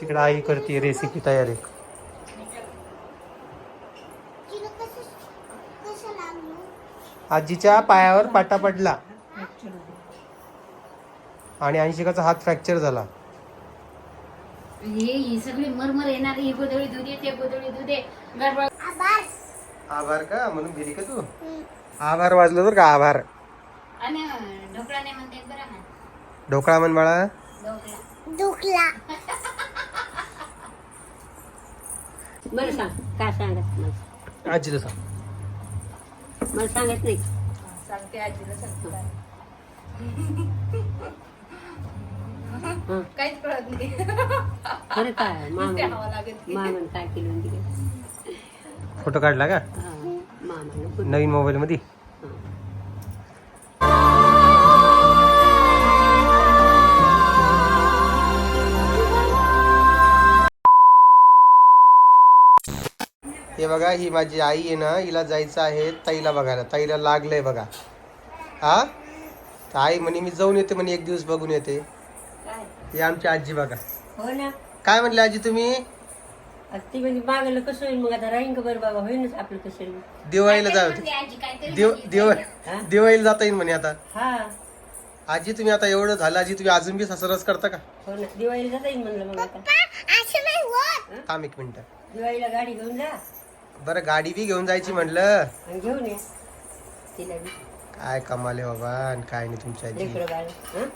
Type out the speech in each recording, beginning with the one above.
तिकडे आई करते रेसिपी तयारी. आजीच्या पायावर पाटा पडला. आणि ऐंशिकाचा हात फ्रॅक्चर झाला. हे ही सगळी मरमर येणार ही गोदळी दुधे ते गोदळी दुधे गडबड. आभार. आभार का? म्हणून गेली का तू. आभार वाजलं तर का आभार. आणि ढोकळा नाही म्हणते बरं ना ढोकळा म्हण बाळा. ढोकळा. दुखला बरं सांग काय सांगत मला आजीला सांग. मला सांगत नाही. सांगते आजीला सांगतो. हं. काहीच कळत नाही. खरं काय नुसते हवा मामा लागत मामान काय केलं तिकडे फोटो काढला का? मामानं नवीन मोबाईल मध्ये? हे बघा ही माझी आई आहे ना हिला जायचं आहे ताईला बघायला. ताईला लागलंय बघा. हा? तर आई म्हणे मी जाऊन येते म्हणे एक दिवस बघून येते. काय? ही आमची आजी बघा. हो ना. काय म्हणले आजी तुम्ही? आता ती म्हणजे मागायला कसं होईल मग? आता राहीन का बरं बाबा? होईनच आपलं कसं होईल? दिवाळीला जाऊ दिव हा? दिवाळीला जाता येईल म्हणे आता. हा. आजी तुम्ही आता एवढं झालं आजी तुम्ही अजून बी सासरच करता का? हो ना. दिवाळीला जाता येईल म्हणलं मग आता. असं नाही होत. थांब एक मिनिट. दिवाळीला गाडी घेऊन जा. बरं गाडी बी घेऊन जायची म्हणलं. आणि घेऊन ये. तिला बी. काय कमाले बाबा आणि काय नाही तुमची आजी लेकरं बाळ. हं?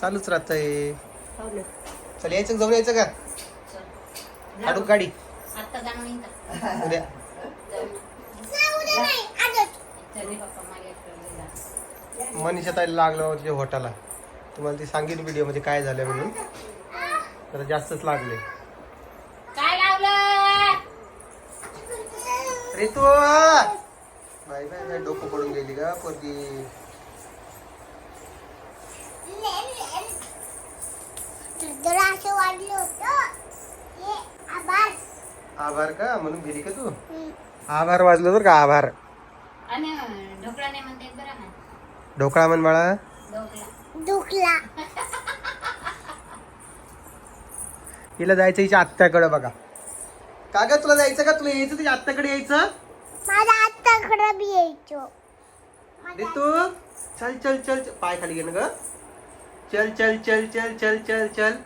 चालूच राहतंय. हो ना. चल यायचं का? जाऊन यायचं का? काढू गाडी का? उद्या चल रे पप्पा गेला मनीषा ताईला लागलं होतं होटाला तुम्हाला ती सांगेन व्हिडिओमध्ये काय झालं म्हणून. तर जास्तच लागले काय लावलं अरे तू बाय बाय बाय डोकं पडून गेली का पोरगी. आभार आभार का? म्हणून गेली का तू? हम्म. आभार वाजलं तर का आभार. आणि ढोकळा नाही म्हणते बरं ना ढोकळा म्हण बाळा. ढोकळा. दुखला हिला जायचं हिच्या आत्याकडे बघा. का ग तुला जायचं का? तुला यायचं तुझ्या आत्याकडे यायचं? माझ्या आत्ताकडे बी यायचो. रे तू. चल चल चल. चल. पाय खाली घे ना ग. चल चल चल चल चल चल चल.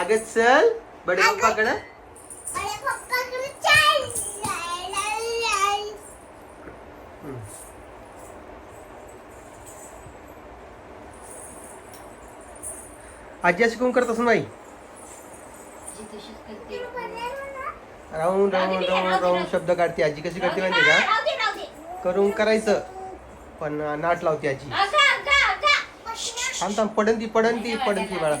आगे चल. बडे पप्पाकडे. अरे पप्पाकडे चल. आजी अशी कोण करत असं नाही जी तशीच करते. राहून राहून राहून राहून शब्द काढते आजी. कशी करते माहिती का? करून करायचं. पण नाट लावते आजी. थांब थांब. पडन ती पडन ती पडन ती बाळा.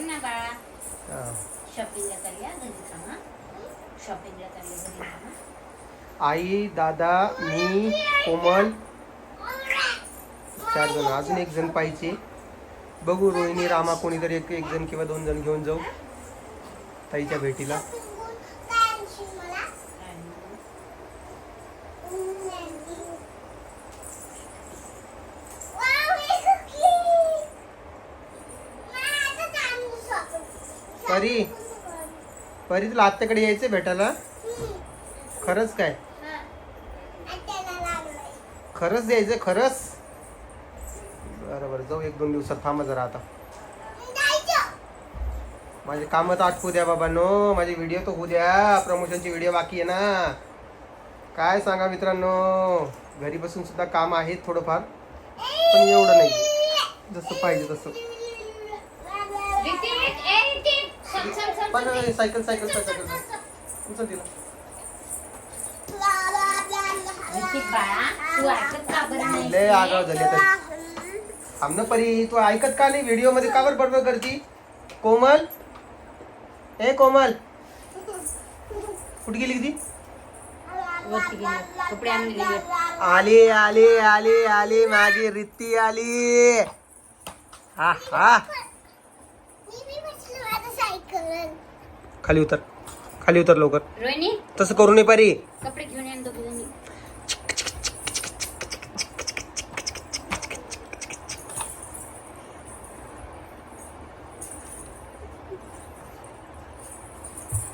आई दादा मी कोमल. चार जण. अजून एक जण पाहिजे. बघू रोहिणी रामा कोणीतरी एक एक जण किंवा दोन जण घेऊन जाऊ. ताईच्या भेटीला काय आणशील मला वाव, हे cookie. मला आताच आणलं shopping. परी परी तुला आत्याकडे यायचं भेटायला? खरंच काय? खरंच द्यायचं खरंच? बरं बरं जाऊ एक दोन दिवसात थांबा जरा आता. माझे कामं तर आटपू द्या बाबांनो माझे व्हिडिओ तर होऊ द्या. प्रमोशनची व्हिडिओ बाकी आहे ना. काय सांगा मित्रांनो? घरी बसून सुद्धा काम आहेत थोडंफार पण एवढं नाही. जसं पाहिजे तसं. Cycle cycle? लय आगाव झाली आता. थांब ना परी तू ऐकत का नाही? व्हिडिओमध्ये का बरं बडबड करती? कोमल? ए कोमल. कुठे गेली ती? वरती गेली. कपडे आणले गेले आले आले आले आले. माझी रित्ती आली. हा हा मी बी बसलो आता सायकल खाली उतर. खाली उतर लवकर. रोहिणी? तसं करू नये पारी. कपडे घेऊन या दोघी जणी.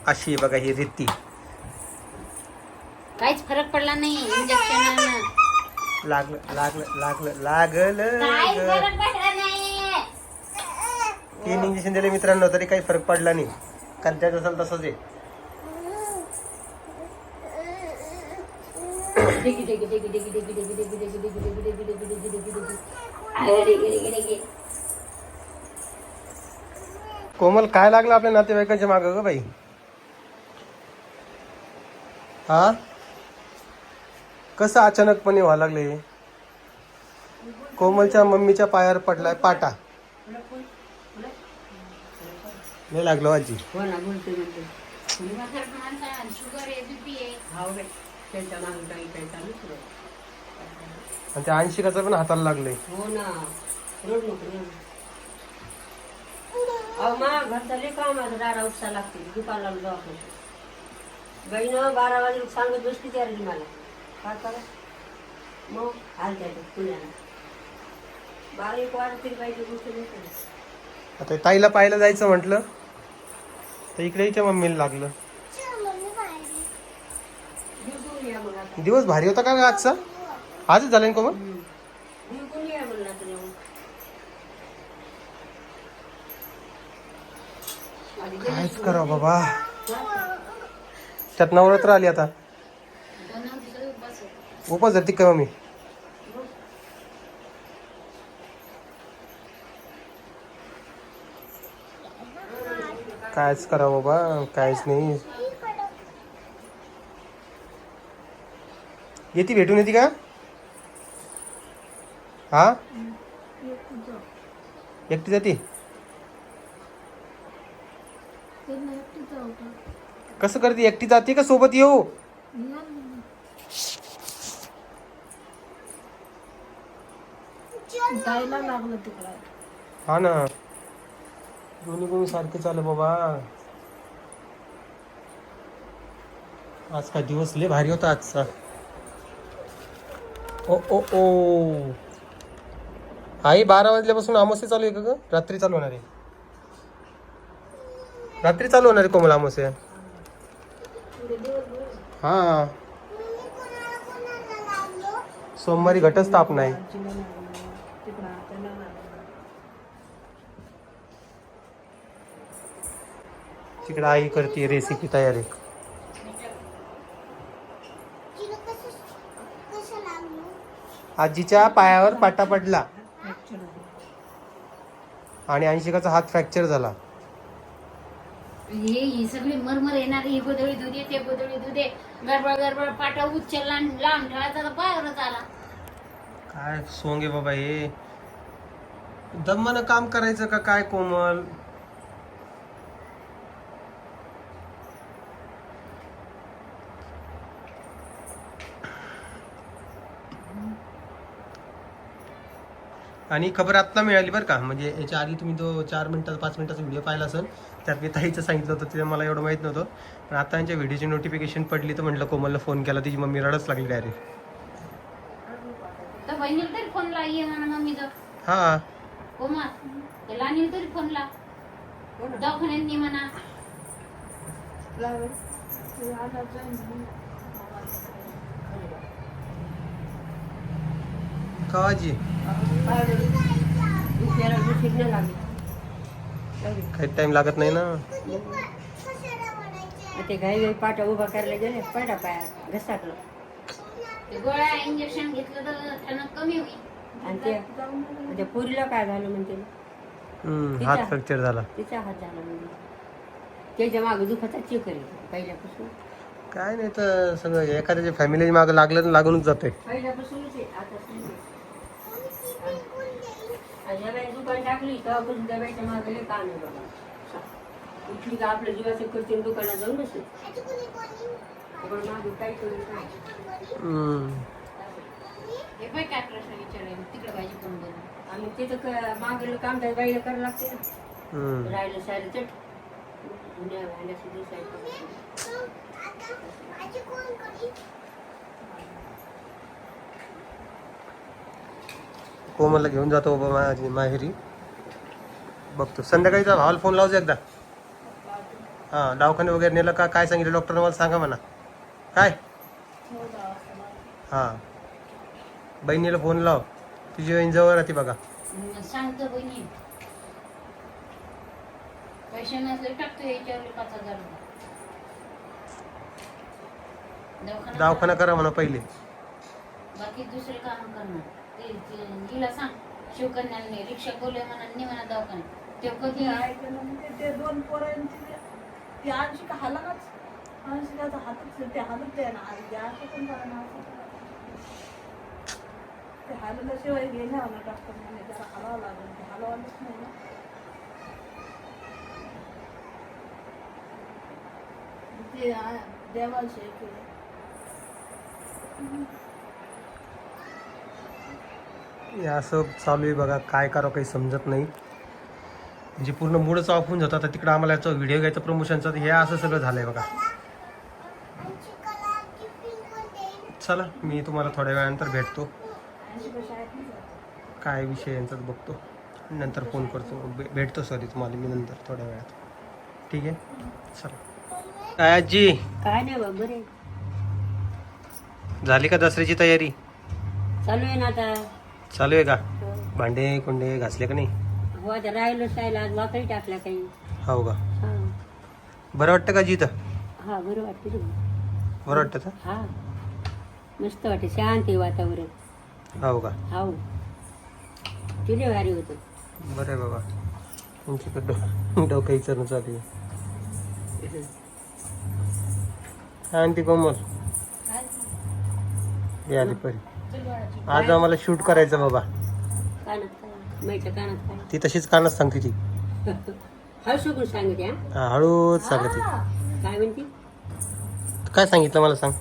अशी आहे बघा ही रित्ती. काहीच फरक पडला नाही. इंजेक्शन लागलं लागलं लागलं लागलं काहीच ग. फरक पडला नाही. तीन इंजेक्शन दिले मित्रांनो तरी काही फरक पडला नाही. कंचायचं असेल तसंच आहे. कोमल काय लागलं आपल्या नातेवाईकांच्या माग ग बाई? हा? कसं अचानकपणे व्हायला लागले? कोमलच्या मम्मीच्या पायावर पडलाय पाटा. नाही लागलो आजी. हो ना बोलते शुगर आहे बीपी आहे हाव बाई त्यांच्या मागं काही काही चालूच नाही. आणि त्या पण हाताला लागलंय. हो ना रोड नको रोड अहो मा घरचा लय काम आहे दारा उपसा लागते दुकानला दवाखान्यात. बारा वाजे सांगत बसली मला. काय करा? मग हाल त्या पुण्याला. बारा एक वाजता तरी पाहिजे गोष्ट नाही. आता ताईला पाहायला जायचं म्हटलं तर इकडे इथे मम्मीला लागलं. दिवस भारी होता का आजचा? आजच झालं ना मग कायच करा बाबा? त्यात नवरात्र आली आता. उपास धरती का मम्मी? कायच करावं बाबा कायच नाही. येते भेटून येते का? हा? एकटी जाते? कसं करते? एकटी जाते का सोबत येऊ? हा ना. दोन्ही कोणी सारखे चालू बाबा. आज का दिवस लय भारी होता आजचा. ओ ओ ओ. आई बारा वाजल्यापासून अमावस्या चालू आहे का रात्री चालू होणार आहे. रात्री चालू होणार आहे कोमल अमावस्या हा. सोमवारी घटस्थापना आहे. तिकडे आई करते रेसिपी तयारी? आजीच्या पायावर पाटा पडला. आणि ऐंशिकाचा हात फ्रॅक्चर झाला. हे ही सगळी मरमर येणार ही गोदळी दुधे ते गोदळी दुधे गडबड गडबड पाटा उचलला आणि लांब पायावरच आला. काय सोंग बाबा हे. दम्मानं काम करायचं का काय कोमल? आणि खबर आत्ता मिळाली बरं का. म्हणजे याच्या आधी तुम्ही तो चार मिनिटाचा पाच मिनिटाचा व्हिडिओ पाहिला असेल त्यात मी ताईचं सांगितलं होतं ते मला एवढं माहीत नव्हतं. पण आता यांच्या व्हिडिओची नोटिफिकेशन पडली तर म्हटलं कोमलला फोन केला तिची मम्मी रडच लागली डायरेक्ट तर बहिणीला तरी फोन ला ये म्हणा मम्मीचं हां. फोन ला दवाखान्यात नाही म्हणा कवाजी दुसऱ्याला दुसरीत नाही लागली. जाऊ काही टाइम लागत नाही ना? ते घाई घाई पाटा उभा करायला गेले पाटा पाया घसाटलं ते गोळ्या इंजेक्शन घेतलं तर त्यानं कमी होईल. आणि ते म्हणजे पोरीला काय झालं म्हणते? हात फ्रॅक्चर झाला. तिचा हात झाला म्हणजे. त्याच्यामागे दुखाचा चेक करेल पहिल्यापासून. काय नाही तर सगळं एखाद्याच्या फॅमिली मागं लागलं तर लागूनच जाते पहिल्यापासूनच आहे आता जगायची दुकान टाकली तेव्हापासून जगायच्या मागे काम आहे आपल्या जीवाचं करते दुकानात जाऊन मागे काय करू काय? काय प्रश्न विचारायला तिकडे पाहिजे पण आम्ही तिथं मागेलं काम बाईला करावं लागते ना. राहिलं सारे चट. पुण्या व्हायला सुद्धा कोमलला घेऊन जातो बाबा माझी माहेरी. बघतो. संध्याकाळीचा भावाला फोन लावतो एकदा. हां दवाखाने वगैरे नेलं का? काय सांगितलं? डॉक्टरने मला सांगा म्हणा. काय? हां. बहिणीला फोन लाव. तुझी बहीण जवळ राहते बघा. मग सांगतो बहिणी. पैसे नसले टाकतो याच्यावर पाच हजार रुपये. दवाखाना दवाखाना करा म्हणा पहिले. बाकी दुसरे काम करणार. ते ते सांग. शिवकन्याने रिक्षा बोलले म्हणा नाही म्हणा दवाखान्यात. ते कधी ऐकलं म्हणजे ते दोन पोरांची ते- ती का हालाच आजी त्याचा हातच ते हालत आहे ना. आजी असं पण करा ना असं करा. ते हालल्याशिवाय हे नाही होणार डॉक्टर म्हणे त्याला हलावं लागेल. ते हलवायलाच नाही ना. ते आ- देवाचे हे केलं हे असं चालू आहे बघा काय करावं काही समजत नाही. म्हणजे पूर्ण मूडच ऑफ होऊन जातं. आता तिकडं आम्हाला याचं व्हिडिओ घ्यायचं प्रमोशनचं हे असं सगळं बघा. कलरची पिंक होते चला मी तुम्हाला थोड्या वेळानंतर भेटतो. काय विषय यांचाच बघतो. नंतर फोन करतो. भे- भेटतो सॉरी तुम्हाला मी नंतर थोड्या वेळात. ठीक आहे? चला. काय आजी. काय नाही झाली का दसऱ्याची तयारी? चालू आहे ना आता. चालू आहे का? भांडे कुंडे घासले का नाही? हो आता राहिलोच राहिलं आज वाकडी टाकला काही. हो का? हा. बरं वाटतं का जीत हा बरं वाटतं रे. बरं वाटतं का? हा. मस्त वाटते शांत आहे वातावरण. हो का? हाव तुले भारी होतं. बरं आहे बाबा. तुमच्याकडं डोकं विचारणं चालू आहे. आणते कोमल. हे आली परी. आज आम्हाला शूट करायचं बाबा. ती तशीच कानच सांगते ती. सांगते हा हळूच सांगते काय म्हणते काय सांगितलं मला सांग.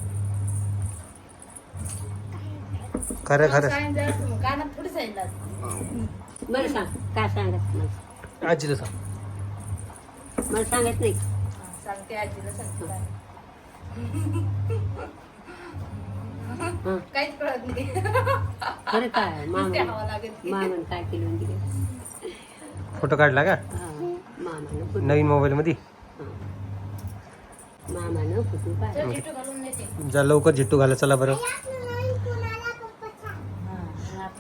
खरं खरं. काय जायचं मग कानात थोडी सांगितलं मला सांग काय सांगत मला आजीला सांग. मला सांगत नाही. सांगते आजीला सांगते. काहीच कळत नाही. खरं काय? मामा. लागेल मामान काय केलं? फोटो काढला का? हा. मामानं नवीन मोबाईल मध्ये मामानं फुटू जा लवकर झिट्टू घाला चला बरं.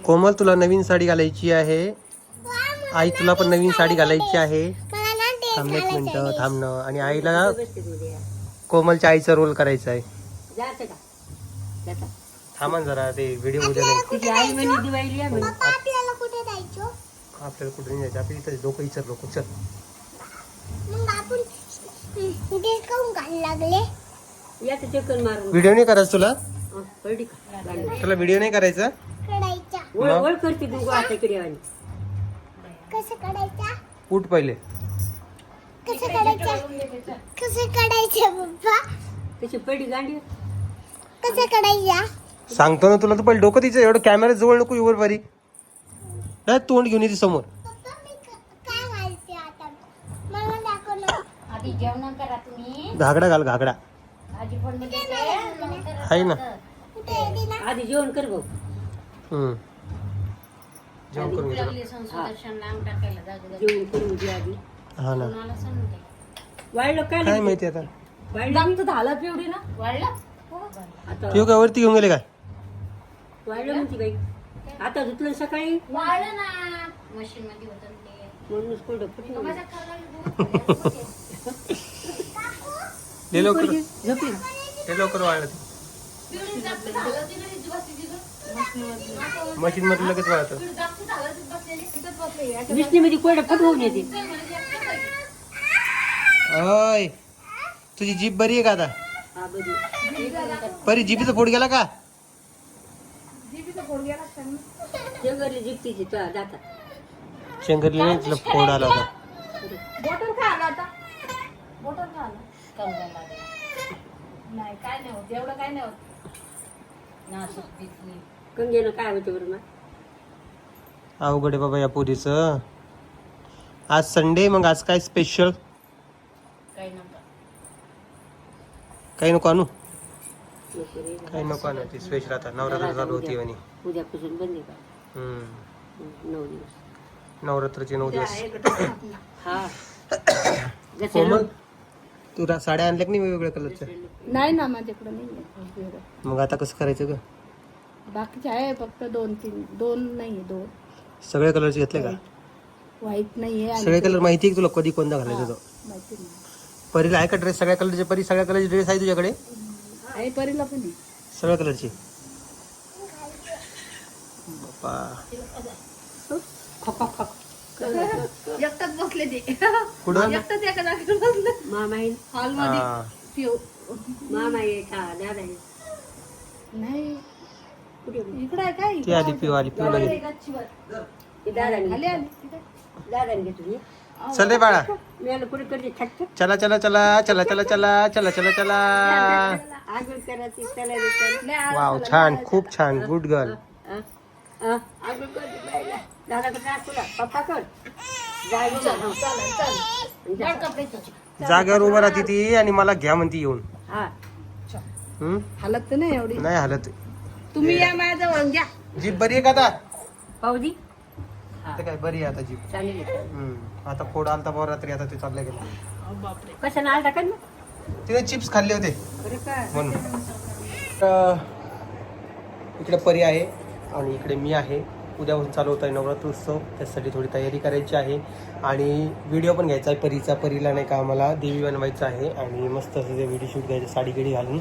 कोमल तुला नवीन साडी घालायची आहे. आई तुला पण नवीन साडी घालायची आहे. थांब एक मिनिट थांबणं आणि आईला कोमलच्या आईचा रोल करायचा आहे. थांबा जरा ते व्हिडिओ उद्या नाही तिची आई म्हणे दिवाळी या म्हणे. पप्पा आपल्याला कुठे जायचो? आपल्याला कुठे नाही जायचं आपल्या इथं डोकं विचार लोक चल मग आपण ते काऊन घाल लागले? चक्कर मारून. व्हिडिओ नाही करायचा तुला? हं, का. तुला व्हिडिओ नाही करायचा? कडायचा वळ वळ करते तू आता इकडे आणि. कसं कडायचा उठ पहिले. कसं कडायचा कसं कडायचं पप्पा तशी पडी गांडी कसं कडायचा सांगतो ना तुला तू पहिले डोकं तिचं एवढं कॅमेरा जवळ नको येवर बारी नाही तोंड घेऊन येते समोर. पप्पा मी क- काय घालते आता? मला दाखव ना आधी जेवण करा तुम्ही. घागडा घाल घागडा देते. आहे ना. कुठे येते ना. आधी जेवण कर भाऊ. हम्म. जेवण करून भूक घे लागली संसदर्शनला अंग टाकायला जागो जागो. जेवण करून दे आधी. हा ना. कोणाला सांगते वाढलं काय काय नाही? माहिती आता? वाढलं. झालं पिवडी ना? वाढलं? आता तू काय वरती घेऊन गेले काय? वाढलं म्हणते आता धुतलं सकाळी? वाढलं ना. मशीन मध्ये होतं ते म्हणूनच कोरडं लवकर. झोपली? ले लवकर वाळलं ते. मशीन मध्ये लगेच वाळतं विष्णूमध्ये कोरडं फुटवून येते अय तुझी जीप बरी आहे का आता? बरी जीपीचा फोड गेला का? जंगली जिप्तीची जाता शंकरली नाही तुला फोड आला होता. बॉटल काय आला आता. बॉटल काय आला. कमरा लागला नाही काय नाही होत एवढं काय नाही होत. नासूक पिकली कंगेनं काय होतं बरं मग? अवघड आहे बाबा या पुरीचं. आज संडे मग आज काय स्पेशल काही नका काही नको आणू. काही नको आणू ती स्पेशल आता नवरात्र चालू होती म्हणे. उद्यापासून बंद आहे का? हम्म. हं, नऊ दिवस. नवरात्रचे नऊ दिवस. हा. जसं कोमल तू रा- साड्या आणल्या की नाही वेगवेगळ्या कलरच्या? नाही ना माझ्याकडे नाही आहे. मग आता कसं करायचं ग? बाकीचे आहे फक्त दोन तीन दोन नाही आहे दोन. सगळ्या कलरचे घेतले का? व्हाईट नाही आहे सगळे कलर माहिती आहे का तुला कधी कोणता घालायचा तो? माहिती नाही. परीला आहे का ड्रेस सगळ्या कलरचे परी सगळ्या कलरचे ड्रेस आहे तुझ्याकडे? आहे परीला पण सगळ्या कलरचे बाप्पा. एकटाच बसले ते. कुठं? एकटाच एका जागेवर बसले. मामा हा. पिऊ आहे का? दादा आहे. नाही. इकडे आहे काय? ती आली पिऊ आली पिऊ लागेल गच्चीवर ते दादाने खाली आली. तिथे. दादाने घेतो मी चल रे बाळा. कुठे करते चला चला चला चला चला चला चला चला चला. आगळ करायची चला रे चल. लय आ- वाव छान खूप छान गुड गर्ल? आगळ करते बाईला. दादा कडे जा तुला पप्पा कर. जाय बघ. बड कपडे त्याचे जागेवर उभं राहते ती आणि मला घ्या म्हणती येऊन. हा. हम्म? हालत तर नाही एवढी. नाही हालत. तुम्ही या माझ्याजवळ घ्या. जीप बरी आहे का आता? पाहुदी आता काय बरी आहे आता जीप चालेल हम्म. आता फोड आलता बरं रात्री आता ते चाललं गेलं. बापरे. कशाला आलता का ना तिने चिप्स खाल्ले होते. म्हणून. तर इकडे परी आहे आणि इकडे मी आहे. उद्यापासून चालू होत आहे नवरात्र उत्सव त्यासाठी थोडी तयारी करायची आहे. आणि व्हिडिओ पण घ्यायचा आहे परीचा. परीला नाही का आम्हाला देवी बनवायचं आहे. आणि मस्त असं ते व्हिडिओ शूट घ्यायचं साडी गिडी घालून.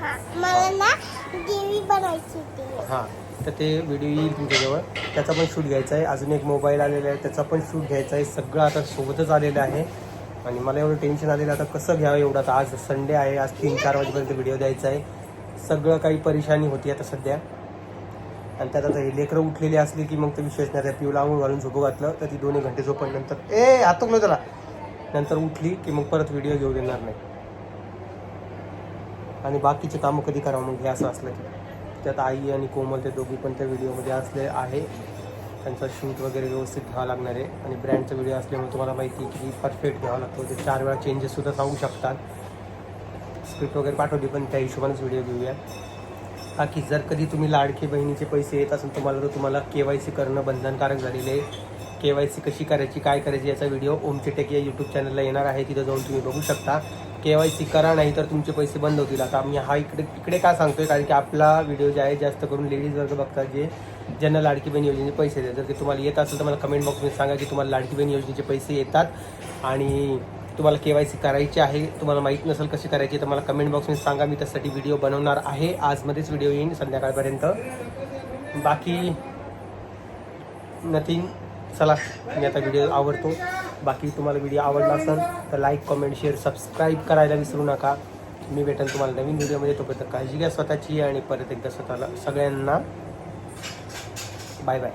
हा, मला ना देवी बनायची होती. हां. तर ते व्हिडिओ येईल तुमच्याजवळ. त्याचा पण शूट घ्यायचा आहे. अजून एक मोबाईल आलेला आहे. त्याचा पण शूट घ्यायचा आहे. सगळं आता सोबतच आलेलं आहे. आणि मला एवढं टेन्शन आलेलं आता कसं घ्यावं एवढं? आता आज संडे आहे. आज तीन चार वाजेपर्यंत व्हिडिओ द्यायचा आहे. सगळं काही परेशानी होती आता सध्या. आणि त्यात आता हे लेकरं उठलेली असली की मग ते विशेष नाही. त्या पिऊला आंघोळ घालून झोपू घातलं. तर ती दोन्ही घंटे झोपल्यानंतर ए हातुकलो त्याला. नंतर उठली की मग परत व्हिडिओ घेऊ देणार नाही. आणि बाकीचे कामं कधी करावं मग? हे असं असलं की. त्यात आई आणि कोमल ते दोघी पण त्या व्हिडिओमध्ये असले आहे. त्यांचा शूट वगैरे व्यवस्थित घ्यावा लागणार आहे. आणि ब्रँडचा व्हिडिओ असल्यामुळे तुम्हाला माहिती की परफेक्ट घ्यावा लागतो. ते चार वेळा चेंजेससुद्धा सांगू शकतात. स्क्रिप्ट वगैरे पाठवली पण त्या हिशोबानेच व्हिडिओ घेऊया बाकी जर कधी तुम्ही लाडकी बहिणीचे पैसे येत असेल तुम्हाला तर तुम्हाला के वाय सी करणं बंधनकारक झालेलं आहे. के वाय सी कशी करायची काय करायची याचा व्हिडिओ ओमचे टेक या यूट्यूब चॅनलला येणार आहे. तिथं जाऊन तुम्ही बघू शकता. के वाय सी करा नाही तर तुमचे पैसे बंद होतील. आता आम्ही हा इकडे इकडे का सांगतोय? कारण की आपला व्हिडिओ जे आहे जास्त करून लेडीज वर्ग बघतात जे ज्यांना लाडकी बहीण योजनेचे पैसे देतात. जर की तुम्हाला येत असेल तर मला कमेंट बॉक्समध्ये सांगा की तुम्हाला लाडकी बहीण योजनेचे पैसे येतात आणि तुम्हाला के वाय सी करायची आहे. तुम्हाला माहीत नसेल कशी करायची तर मला कमेंट बॉक्समध्ये सांगा. मी त्यासाठी व्हिडिओ बनवणार आहे. आजमध्येच व्हिडिओ येईन संध्याकाळपर्यंत. बाकी नथिंग चला मी आता व्हिडिओ आवडतो बाकी तुम्हाला व्हिडिओ आवडला असेल तर लाईक कमेंट शेअर सबस्क्राईब करायला विसरू नका. मी भेटेन तुम्हाला नवीन व्हिडिओमध्ये तोपर्यंत काळजी घ्या स्वतःची आणि परत एकदा स्वतःला सगळ्यांना. Bye bye